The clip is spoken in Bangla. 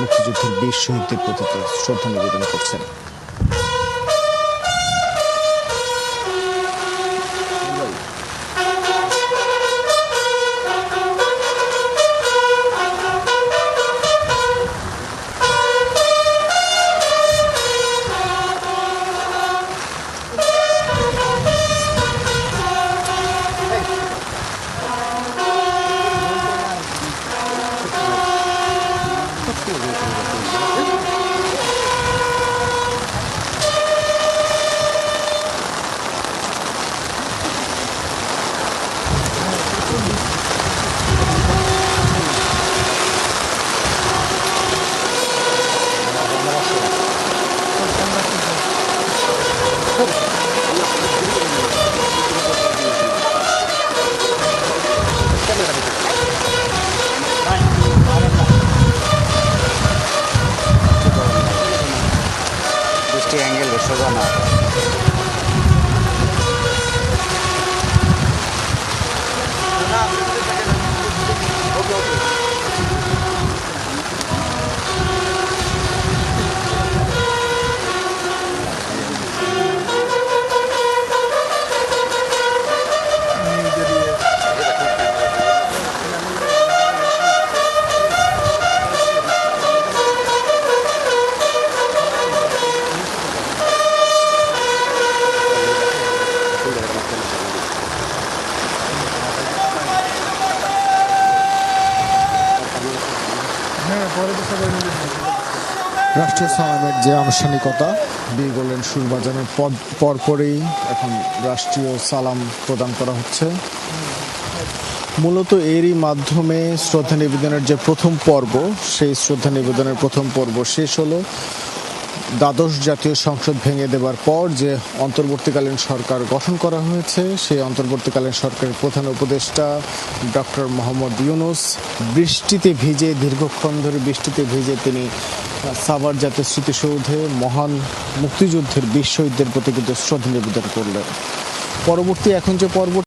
মুক্তিযুদ্ধের বীর শহীদদের প্রতি শ্রদ্ধা নিবেদন করছেন। Angel de Sodoma. রাষ্ট্রীয় সালামের যে আনুষ্ঠানিকতা বি সুর বাজানোর পর- পরপরেই এখন রাষ্ট্রীয় সালাম প্রদান করা হচ্ছে। মূলত এরই মাধ্যমে শ্রদ্ধা নিবেদনের যে প্রথম পর্ব, সেই শ্রদ্ধা নিবেদনের প্রথম পর্ব শেষ হলো। দ্বাদশ জাতীয় সংসদ ভেঙে দেবার পর যে অন্তর্বর্তীকালীন সরকার গঠন করা হয়েছে, সেই অন্তর্বর্তীকালীন সরকারের প্রধান উপদেষ্টা ডক্টর মোহাম্মদ ইউনুস বৃষ্টিতে ভিজে, দীর্ঘক্ষণ ধরে বৃষ্টিতে ভিজে তিনি সাভার জাতীয় স্মৃতিসৌধে মহান মুক্তিযুদ্ধের শহীদদের প্রতি কিন্তু শ্রদ্ধা নিবেদন করলেন। পরবর্তী এখন যে পর্ব